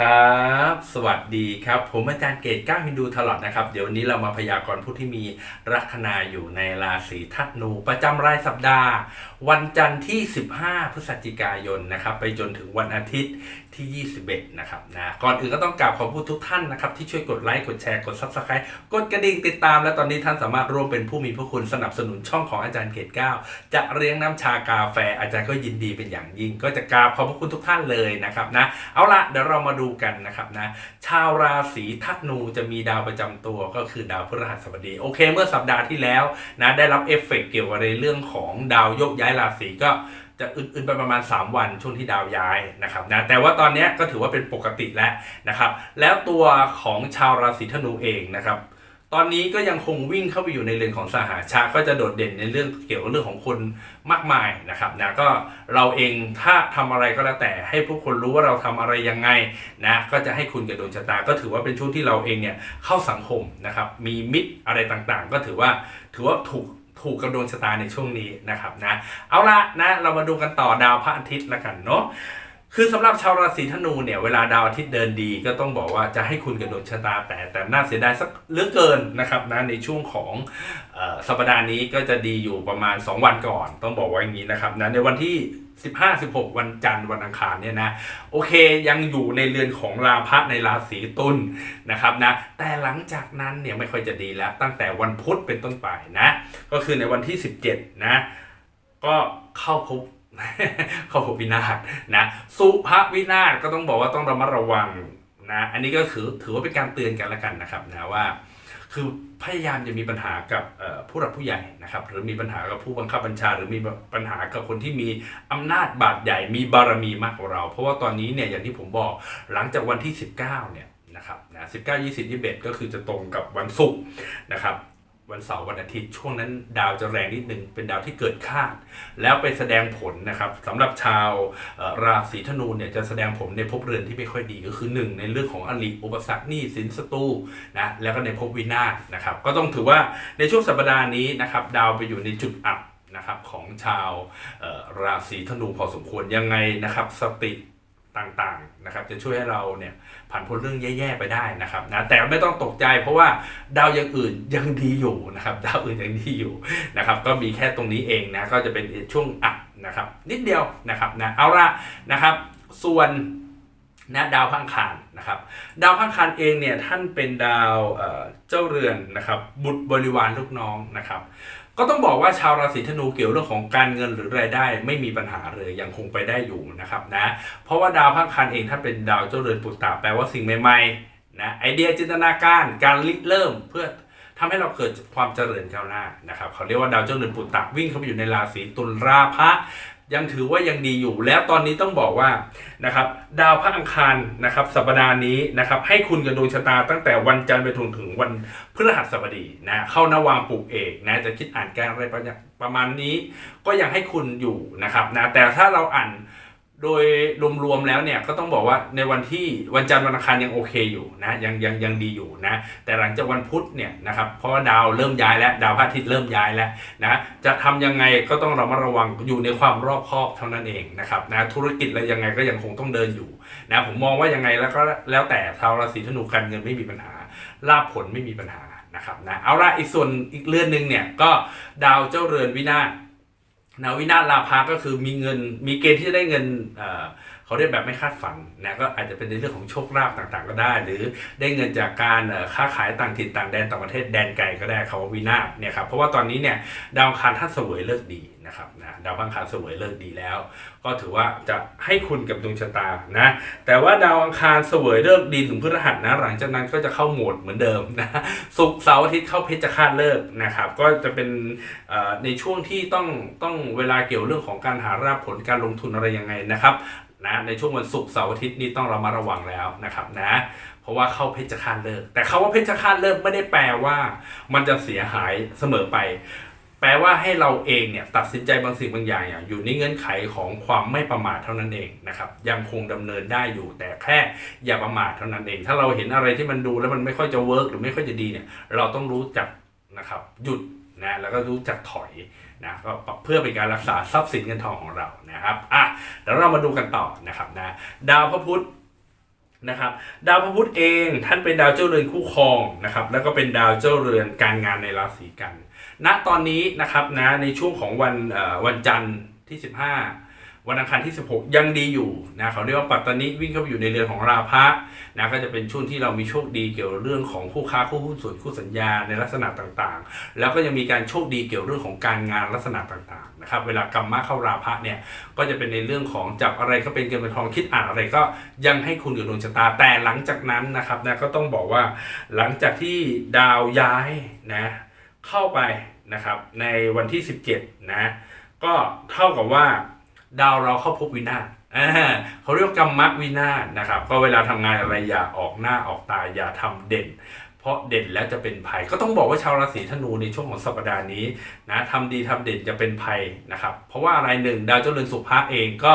ครับ สวัสดีครับ ผมอาจารย์เกตก้าฮินดูทลอดนะครับ เดี๋ยววันนี้เรามาพยากรณ์ผู้ที่มีลัคนาอยู่ในราศีธนู ประจำรายสัปดาห์ วันจันทร์ที่ 15 พฤศจิกายนนะครับ ไปจนถึงวันอาทิตย์ที่ 21 นะครับนะก่อนอื่นก็ต้องกราบขอบคุณทุกท่านนะครับ ที่ช่วยกดไลค์กดแชร์กด Subscribe กดกระดิ่งติดตาม และตอนนี้ท่านสามารถร่วมเป็นผู้มีพระคุณสนับสนุนช่องของอาจารย์เกตก้าจะเลี้ยงน้ำชากาแฟอาจารย์ก็ยินดีเป็นอย่างยิ่ง ก็จะกราบขอบพระคุณทุกท่านเลยนะครับนะเอาละเดี๋ยวเรามาดูกันนะครับนะชาวราศีธนูจะมีดาวประจำตัวก็คือดาวพฤหัสบดีโอเค เมื่อสัปดาห์ที่แล้วนะได้รับเอฟเฟกต์เกี่ยวกับในเรื่องของดาวโยกย้ายราศีก็จะอึดๆไปประมาณ 3 วันช่วงที่ดาวย้ายนะครับนะแต่ว่าตอนนี้ก็ถือว่าเป็นปกติแล้วนะครับ แล้วตัวของชาวราศีธนูเองนะครับ ตอนนี้ก็ยังคงวิ่งเข้าไปอยู่ในเรือนของสหาชาก็จะโดดเด่นในเรื่องเกี่ยวกับเรื่องของคนมากมายนะครับนะก็เราเองถ้าทำอะไรก็แล้วแต่ให้ผู้คนรู้ว่าเราทำอะไรยังไงนะก็จะให้คุณกับดวงชะตา ก็ถือว่าเป็นช่วงที่เราเองเนี่ยเข้าสังคมนะครับมีมิตรอะไรต่างๆ ก็ถือว่าถือว่าถูกถูกกับดวงชะตาในช่วงนี้นะครับนะเอาละนะเรามาดูกันต่อดาวพระอาทิตย์ละกันเนาะ คือสำหรับชาวราศีธนูเนี่ยเวลาดาวอาทิตย์เดินดีก็ต้องบอกว่าจะให้คุณกับดวงชะตาแต่แต่น่าเสียดายสักเลือเกินนะครับนะในช่วงของออสัปดาห์นี้ก็จะดีอยู่ประมาณ 2 วันก่อน ต้องบอกว่าอย่างนี้นะครับนะในวันที่ 15 16 วันจันทร์วันอังคารเนี่ยนะโอเคยังอยู่ในเรือนของราพะในราศีตุลนะครับนะแต่หลังจากนั้นเนี่ยไม่ค่อยจะดีแล้ว ตั้งแต่วันพุธเป็นต้นไปนะก็คือในวันที่ 17นะก็เข้าพบ เขาพบวินาศนะสุภวินาศก็ต้องบอกว่าต้องระมัดระวังนะ อันนี้ก็คือถือว่าเป็นการเตือนกันละกันนะครับนะว่า คือพยายามจะมีปัญหากับผู้หลักผู้ใหญ่นะครับ หรือมีปัญหากับผู้บังคับบัญชา หรือมีปัญหากับคนที่มีอำนาจบาดใหญ่มีบารมีมากกว่าเรา เพราะว่าตอนนี้เนี่ยอย่างที่ผมบอกหลังจากวันที่ 19เนี่ยนะครับนะ19 20 21ก็คือจะตรงกับวันศุกร์นะครับ วันเสาร์วันอาทิตย์ช่วงนั้นดาวจะแรงนิดนึงเป็นดาวที่เกิดคาด แล้วไปแสดงผลนะครับสำหรับชาวราศีธนูเนี่ยจะแสดงผลในภพเรือนที่ไม่ค่อยดีก็คือ 1 ในเรื่องของอริอุปสรรคหนี้สินศัตรูนะแล้วก็ในภพวินาศนะครับ ก็ต้องถือว่าในช่วงสัปดาห์นี้นะครับดาวไปอยู่ในจุดอับนะครับของชาวราศีธนูพอสมควรยังไงนะครับ สติ ต่างๆนะครับจะช่วยให้เราเนี่ยผ่านพ้นเรื่องแย่ๆไปได้นะครับนะแต่ไม่ต้องตกใจเพราะว่าดาวอย่างอื่นยังดีอยู่นะครับดาวอื่นยังดีอยู่นะครับก็มีแค่ตรงนี้เองนะก็จะเป็นช่วงอับนะครับนิดเดียวนะครับนะเอาละนะครับส่วนนะดาวพังคารนะครับดาวพังคารเองเนี่ยท่านเป็นดาวเอ่อเจ้าเรือนนะครับบุตรบริวารลูกน้องนะครับ ก็ต้องบอกว่าชาวราศีธนูเกี่ยวเรื่องของการเงินหรือรายได้ ไม่มีปัญหาเลยยังคงไปได้อยู่นะครับนะเพราะว่าดาวพังคารเองถ้าเป็นดาวเจ้าเรือนปุตตะแปลว่าสิ่งใหม่ๆนะไอเดียจินตนาการการริเริ่มเพื่อทำให้เราเกิดความเจริญก้าวหน้านะครับเขาเรียกว่าดาวเจ้าเรือนปุตตะวิ่งเข้าไปอยู่ในราศีตุลราพะ ยังถือว่ายังดีอยู่ แล้วตอนนี้ต้องบอกว่านะครับดาวพระอังคารนะครับสัปดาห์นี้นะครับให้คุณกับดวงชะตาตั้งแต่วันจันทร์ไปถึงถึงวันพฤหัสบดีนะเข้านวางปลูกเอกนะจะคิดอ่านการอะไรประมาณนี้ ก็ยังให้คุณอยู่นะครับนะแต่ถ้าเราอ่าน โดยรวมๆแล้วเนี่ยก็ต้องบอกว่าในวันที่วันจันทร์วันอังคารยังโอเคอยู่นะยังยังยังดีอยู่นะแต่หลังจากวันพุธเนี่ยนะครับเพราะว่าดาวเริ่มย้ายแล้วดาวพระอาทิตย์เริ่มย้ายแล้วนะจะทำยังไงก็ต้องระมัดระวังอยู่ในความรอบคอบเท่านั้นเองนะครับนะธุรกิจอะไรยังไงก็ยังคงต้องเดินอยู่นะผมมองว่ายังไงแล้วก็แล้วแต่ชาวราศีธนูการเงินไม่มีปัญหาลาภผลไม่มีปัญหานะครับนะเอาละอีกส่วนอีกเรื่อนหนึ่งเนี่ยก็ดาวเจ้าเรือนวินาศ นาวินาลาภาก็คือมีเงินมีเกณฑ์ที่จะได้เงินเเขาเรียกแบบไม่คาดฝันนะก็อาจจะเป็นในเรื่องของโชคลาภต่างๆ ก็ได้ หรือได้เงินจากการค้าขายต่างถิ่นต่างแดนต่างประเทศแดนไกลก็ได้เขาว่าวินาศเนี่ยครับเพราะว่าตอนนี้เนี่ยดาวคารท่านเสวยเลิกดี นะครับนะดาวอังคารเสวยเลิกดีแล้ว ก็ถือว่าจะให้คุณกับดวงชะตานะแต่ว่าดาวอังคารเสวยเลิกดีถึงพฤหัสนะหลังจากนั้นก็จะเข้าโหมดเหมือนเดิมนะศุกร์เสาร์อาทิตย์เข้าเพชฌฆาตเลิกนะครับก็จะเป็นในช่วงที่ต้องต้องเวลาเกี่ยวเรื่องของการหาราบผลการลงทุนอะไรยังไงนะครับนะในช่วงวันศุกร์เสาร์อาทิตย์นี้ต้องระมัดระวังแล้วนะครับนะเพราะว่าเข้าเพชฌฆาตเลิก แต่เขาว่าเพชฌฆาตเลิกไม่ได้แปลว่า มันจะเสียหายเสมอไป แปลว่าให้เราเองเนี่ยตัดสินใจบางสิ่งบางอย่างอยู่ในเงื่อนไขของความไม่ประมาทเท่านั้นเองนะครับยังคงดำเนินได้อยู่ แต่แค่อย่าประมาทเท่านั้นเอง ถ้าเราเห็นอะไรที่มันดูแล้วมันไม่ค่อยจะเวิร์กหรือไม่ค่อยจะดีเนี่ยเราต้องรู้จักนะครับหยุดนะแล้วก็รู้จักถอยนะก็เพื่อเป็นการรักษาทรัพย์สินเงินทองของเรานะครับอะเดี๋ยวเรามาดูกันต่อนะครับนะดาวพระพุธนะครับดาวพระพุธเองท่านเป็นดาวเจ้าเรือนคู่ครองนะครับแล้วก็เป็นดาวเจ้าเรือนการงานในราศีกัน ณตอนนี้นะครับนะในช่วงของวันวันจันทร์ที่ 15 วันอังคารที่ 16 ยังดีอยู่นะเขาเรียกว่าปัตตานิวิ่งเข้าไปอยู่ในเรือนของราพะนะก็จะเป็นช่วงที่เรามีโชคดีเกี่ยวกับเรื่องของคู่ค้าคู่หุ้นส่วนคู่สัญญาในลักษณะต่างๆ แล้วก็ยังมีการโชคดีเกี่ยวเรื่องของการงานลักษณะต่างๆนะครับเวลากรรมะเข้าราพะเนี่ยก็จะเป็นในเรื่องของจับอะไรก็เป็นเงินเป็นทองคิดอ่านอะไรก็ยังให้คุณกับดวงชะตาแต่หลังจากนั้นนะครับนะก็ต้องบอกว่าหลังจากที่ดาวย้ายนะเข้าไป นะครับในวันที่ 17 นะ ก็เท่ากับว่าดาวเราเข้าพบวินาศอ่าเขาเรียกกรรมะวินาศนะครับ ก็เวลาทำงานอะไรอย่าออกหน้าออกตาอย่าทำเด่น เพราะเด่นแล้วจะเป็นภัย ก็ต้องบอกว่าชาวราศีธนูในช่วงของสัปดาห์นี้นะทำดีทำเด่นจะเป็นภัยนะครับ เพราะว่าอะไรหนึ่งดาวเจ้าเรือนสุภะเองก็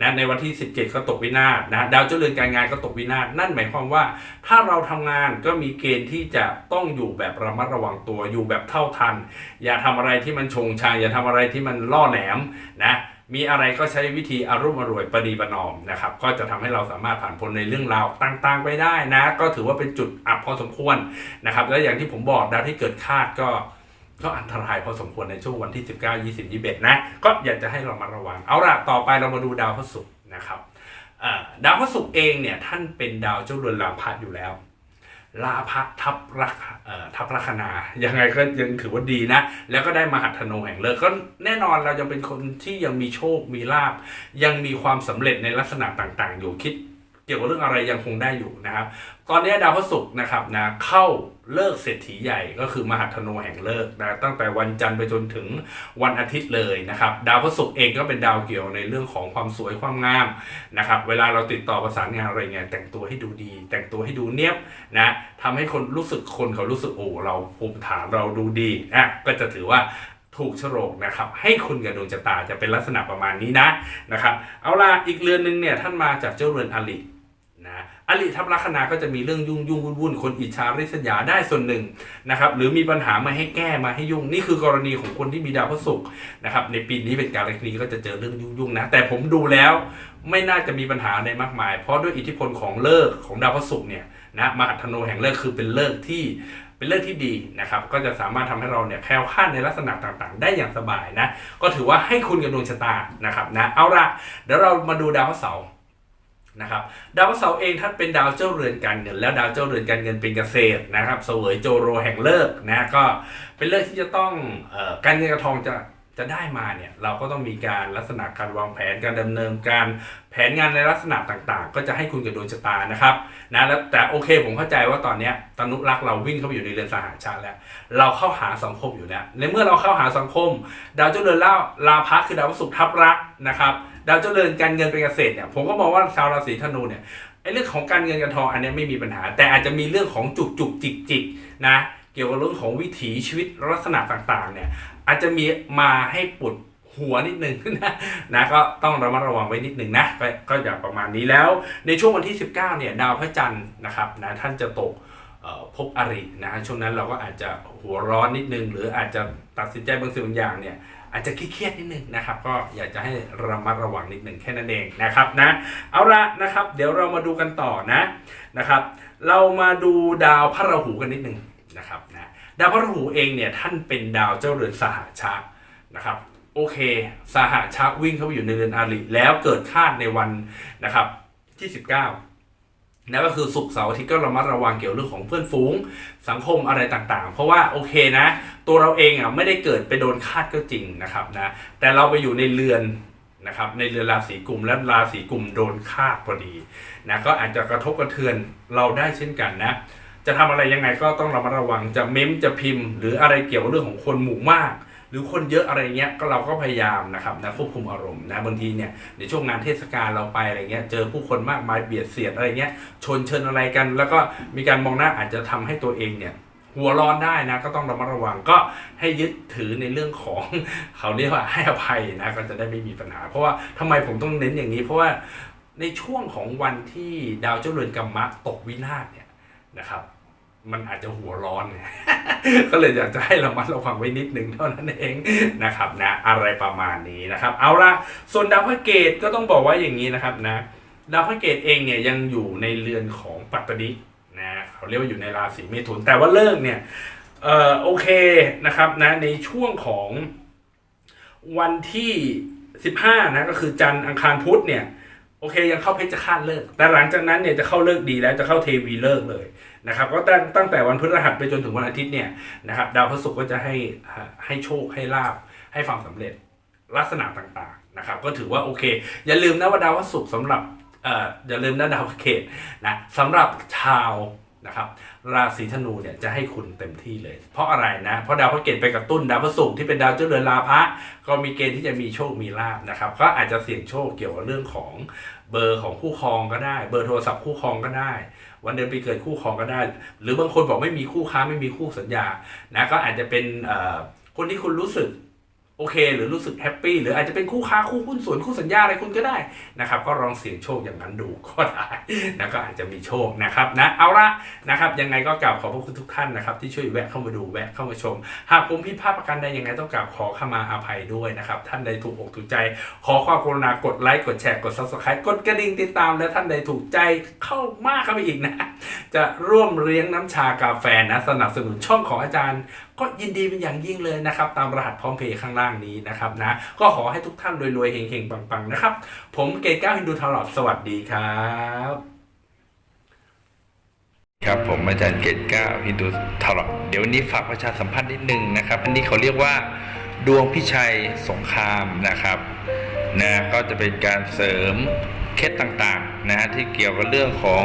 นะในวันที่ 17 ก็ตกวินาศนะดาวเจ้าเรือนการงานก็ตกวินาศนั่นหมายความว่า ถ้าเราทำงานก็มีเกณฑ์ที่จะต้องอยู่แบบระมัดระวังตัวอยู่แบบเท่าทัน อย่าทำอะไรที่มันชงชางอย่าทำอะไรที่มันล่อแหลมนะ มีอะไรก็ใช้วิธีอารุ่มอร่วยประนีประนอมนะครับ ก็จะทำให้เราสามารถผ่านพ้นในเรื่องราวต่างๆ ไปได้นะ ก็ถือว่าเป็นจุดอับพอสมควรนะครับ แล้วอย่างที่ผมบอกดาวที่เกิดคาดก็ก็อันตรายพอสมควรในช่วงวันที่ 19 20 21 นะ ก็อยากจะให้เรามาระวัง เอาล่ะ ต่อไปเรามาดูดาวพฤหัสนะครับดาวพฤหัสเองเนี่ยท่านเป็นดาวเจ้าเรือนลาภะอยู่แล้ว ลาภะทับรักทับลัคนายังไงก็ยังถือว่าดีนะ แล้วก็ได้มหัตถโนแห่งเลิกก็แน่นอนเรายังเป็นคนที่ยังมีโชคมีลาบ ยังมีความสำเร็จในลักษณะต่างๆ อยู่คิด เกี่ยวกับเรื่องอะไรยังคงได้อยู่นะครับ ตอนนี้ดาวพฤหัสนะครับนะเข้าเลิกเศรษฐีใหญ่ก็คือมหัฒโนแห่งเลิกนะตั้งแต่วันจันทร์ไปจนถึงวันอาทิตย์เลยนะครับ ดาวพฤหัสเองก็เป็นดาวเกี่ยวในเรื่องของความสวยความงามนะครับเวลาเราติดต่อประสานงานอะไรเงี้ยแต่งตัวให้ดูดี แต่งตัวให้ดูเนียบนะทำให้คนรู้สึกคนเขารู้สึกโอ้เราภูมิฐานเราดูดีอะก็จะถือว่าถูกโฉลกนะครับให้คุณกับดวงชะตาจะเป็นลักษณะประมาณนี้นะนะครับเอาล่ะอีกเรือนหนึ่งเนี่ยท่านมาจากเจ้าเรือนอลิ นะอลิทับลัคนาก็จะมีเรื่องยุ่งยุ่งวุ่นวุ่นคนอิจฉาริษยาได้ส่วนหนึ่งนะครับหรือมีปัญหามาให้แก้มาให้ยุ่ง นี่คือกรณีของคนที่มีดาวพฤหัสนะครับในปีนี้เป็นการเล็กนี้ก็จะเจอเรื่องยุ่งยุ่งนะแต่ผมดูแล้วไม่น่าจะมีปัญหาในมากมาย เพราะด้วยอิทธิพลของเลิกของดาวพฤหัสเนี่ยนะมหัฒโนแห่งเลิกคือเป็นเลิกที่เป็นเลิกษ์ที่ดีนะครับ ก็จะสามารถทำให้เราเนี่ยแคล้วคลาดในลักษณะต่างๆ ได้อย่างสบายนะ ก็ถือว่าให้คุณกับดวงชะตานะครับนะ เอาละเดี๋ยวเรามาดูดาวพฤหัส นะครับดาวพฤหัสเองท่านเป็นดาวเจ้าเรือนการเงิน แล้วดาวเจ้าเรือนการเงินเป็นเกษตรนะครับเสวยโจโรแห่งเลิกนะก็เป็นเลิกที่จะต้องออการเงินกระทองจะจะได้มาเนี่ยเราก็ต้องมีการลักษณะการวางแผนการดำเนินการแผนงานในลักษณะต่างๆ ก็จะให้คุณกับดวงชะตานะครับนะแล้วแต่โอเคผมเข้าใจว่าตอนนี้ตนุรักษ์เราวิ่งเข้าไปอยู่ในเรือนสหชาติแล้ว เราเข้าหาสังคมอยู่แล้วในเมื่อเราเข้าหาสังคม ดาวเจ้าเรือนล่าลาภะคือดาวพฤหัสทับรักนะครับ ดาวเจริญการเงินเป็นเกษตรเนี่ยผมก็มองว่าชาวราศีธนูเนี่ยไอ้เรื่องของการเงินการทองอันนี้ไม่มีปัญหา แต่อาจจะมีเรื่องของจุกจุกจิกจิกนะเกี่ยวกับเรื่องของวิถีชีวิตลักษณะต่างๆเนี่ยอาจจะมีมาให้ปวดหัวนิดนึงนะนะก็ต้องระมัดระวังไว้นิดนึงนะก็ก็อย่างประมาณนี้แล้ว ในช่วงวันที่ 19เนี่ยดาวพระจันทร์นะครับนะท่านจะตกเอ่อภพอรินะช่วงนั้นเราก็อาจจะหัวร้อนนิดนึง หรืออาจจะตัดสินใจบางสิ่งบางอย่างเนี่ย อาจจะเครียดนิดนึงนะครับ ก็อยากจะให้ระมัดระวังนิดหนึ่งแค่นั้นเองนะครับนะเอาละนะครับ เดี๋ยวเรามาดูกันต่อนะนะครับ เรามาดูดาวพระราหูกันนิดหนึ่งนะครับนะดาวพระราหูเองเนี่ยท่านเป็นดาวเจ้าเรือนสหชานะครับโอเคสหชาวิ่งเข้าไปอยู่ในเรือนอาริแล้วเกิดคาดในวันนะครับที่ 19 นั่นก็คือสุกเสาร์อาทิตย์ก็ระมัดระวังเกี่ยวเรื่องของเพื่อนฝูงสังคมอะไรต่างๆ เพราะว่าโอเคนะ ตัวเราเองอะไม่ได้เกิดไปโดนคาดก็จริงนะครับนะแต่เราไปอยู่ในเรือนนะครับในเรือนราศีกลุ่มและราศีกลุ่มโดนคาดพอดีนะก็อาจจะกระทบกระเทือนเราได้เช่นกันนะจะทำอะไรยังไงก็ต้องระมัดระวังจะเม้มจะพิมพ์ หรืออะไรเกี่ยวกับเรื่องของคนหมู่มาก หรือคนเยอะอะไรเงี้ยก็เราก็พยายามนะครับนะควบคุมอารมณ์นะบางทีเนี่ยในช่วงงานเทศกาลเราไปอะไรเงี้ยเจอผู้คนมากมายเบียดเสียดอะไรเงี้ยชนเชิญอะไรกัน แล้วก็มีการมองหน้าอาจจะทำให้ตัวเองเนี่ยหัวร้อนได้นะก็ต้องระมัดระวังก็ให้ยึดถือในเรื่องของเขาเรียกว่าให้อภัยนะก็จะได้ไม่มีปัญหา เพราะว่าทำไมผมต้องเน้นอย่างนี้ เพราะว่าในช่วงของวันที่ดาวเจ้าเรือนกรรมะตกวินาศเนี่ยนะครับ มันอาจจะหัวร้อนเนี่ยก็เลยอยากจะให้ระมัดระวังไว้นิดนึงเท่านั้นเองนะครับนะอะไรประมาณนี้นะครับ เอาละส่วนดาวพระเกตก็ต้องบอกว่าอย่างนี้นะครับนะดาวพระเกตเองเนี่ยยังอยู่ในเรือนของปัตตนินะเขาเรียกว่าอยู่ในราศีเมถุน แต่ว่าเลิกเนี่ยเออโอเคนะครับนะในช่วงของวันที่ 15นะก็คือจันทร์อังคารพุธเนี่ย โอเคยังเข้าเพชรฆาตเลิก แต่หลังจากนั้นเนี่ยจะเข้าเลิกดีแล้วจะเข้าเทวีเลิกเลยนะครับก็ตั้งตั้งแต่วันพฤหัสไปจนถึงวันอาทิตย์เนี่ยนะครับดาวพฤหัสก็จะให้ให้โชคให้ลาบให้ความสำเร็จลักษณะต่างๆนะครับก็ถือว่าโอเค อย่าลืมนะว่าดาวพฤหัสสำหรับเอ่ออย่าลืมนะดาวพระเกตนะสำหรับชาวนะครับ ราศีธนูเนี่ยจะให้คุณเต็มที่เลย เพราะอะไรนะ เพราะดาวพระเกตไปกระตุ้นดาวพฤหัสที่เป็นดาวเจ้าเรือนลาภะก็มีเกณฑ์ที่จะมีโชคมีลาบนะครับก็อาจจะเสี่ยงโชคเกี่ยวกับเรื่องของเบอร์ของคู่ครองก็ได้ เบอร์โทรศัพท์คู่ครองก็ได้ วันเดือนปีเกิดคู่ครองก็ได้ หรือบางคนบอกไม่มีคู่ค้าไม่มีคู่สัญญานะก็อาจจะเป็นคนที่คุณรู้สึก โอเค หรือรู้สึกแฮปปี้หรืออาจจะเป็นคู่ค้าคู่หุ้นส่วนคู่สัญญาอะไรคุณก็ได้นะครับก็ลองเสี่ยงโชคอย่างนั้นดูก็ได้นะก็อาจจะมีโชคนะครับนะเอาละนะครับยังไงก็กราบขอบพระคุณทุกท่านนะครับที่ช่วยแวะเข้ามาดูแวะเข้ามาชม หากผมผิพาดประการใดยังไงต้องกราบขอขมาอภัยด้วยนะครับท่านใดถูกอกถูกใจ ขอความกรุณากดไลค์กดแชร์กด subscribe กดกระดิ่งติดตาม และท่านใดถูกใจเข้ามากเข้าไปอีกนะจะร่วมเลี้ยงน้ำชากาแฟนะสนับสนุนช่องของอาจารย์ ก็ยินดีเป็นอย่างยิ่งเลยนะครับ ตามรหัสพร้อมเพย์ข้างล่างนี้นะครับนะ ก็ขอให้ทุกท่านรวยๆเฮงๆปังๆนะครับ ผมเกตก้าฮินดูทลอดสวัสดีครับครับผมอาจารย์เกตก้าฮินดูทลอดเดี๋ยวนี้ฝากประชาสัมพันธ์นิดนึงนะครับ อันนี้เขาเรียกว่าดวงพิชัยสงครามนะครับนะก็จะเป็นการเสริมเคล็ดต่างๆนะฮะที่เกี่ยวกับเรื่องของ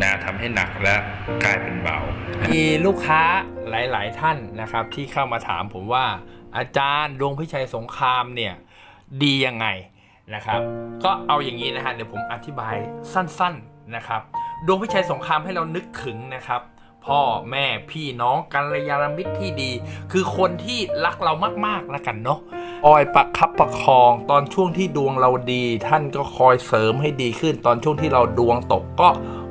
นะทำให้หนักและกลายเป็นเบา มีลูกค้าหลาย ๆ ท่านนะครับที่เข้ามาถามผมว่าอาจารย์ดวงพิชัยสงครามเนี่ยดียังไงนะครับ ก็เอาอย่างนี้นะฮะเดี๋ยวผมอธิบายสั้น ๆนะครับ ดวงพิชัยสงครามให้เรานึกถึงนะครับ พ่อแม่พี่น้องกัลยาณมิตรที่ดี คือคนที่รักเรามากๆแล้วกันเนาะคอยประคับประคองตอนช่วงที่ดวงเราดี ท่านก็คอยเสริมให้ดีขึ้น ตอนช่วงที่เราดวงตกก็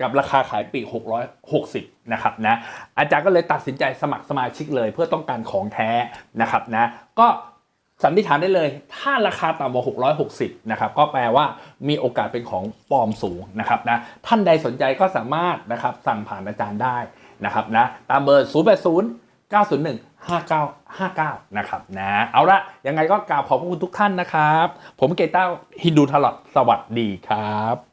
กับราคาขายปีก660นะครับนะอาจารย์ก็เลยตัดสินใจสมัครสมาชิกเลย เพื่อต้องการของแท้นะครับนะก็สันนิษฐานได้เลย ถ้าราคาต่ำกว่า 660 นะครับ ก็แปลว่ามีโอกาสเป็นของปลอมสูงนะครับนะ ท่านใดสนใจก็สามารถนะครับสั่งผ่านอาจารย์ได้นะครับนะ ตามเบอร์ 080 901 5959 นะครับนะ เอาละยังไงก็กราบขอบพระคุณทุกท่านนะครับ ผมเกต้าฮินดูทลอดสวัสดีครับ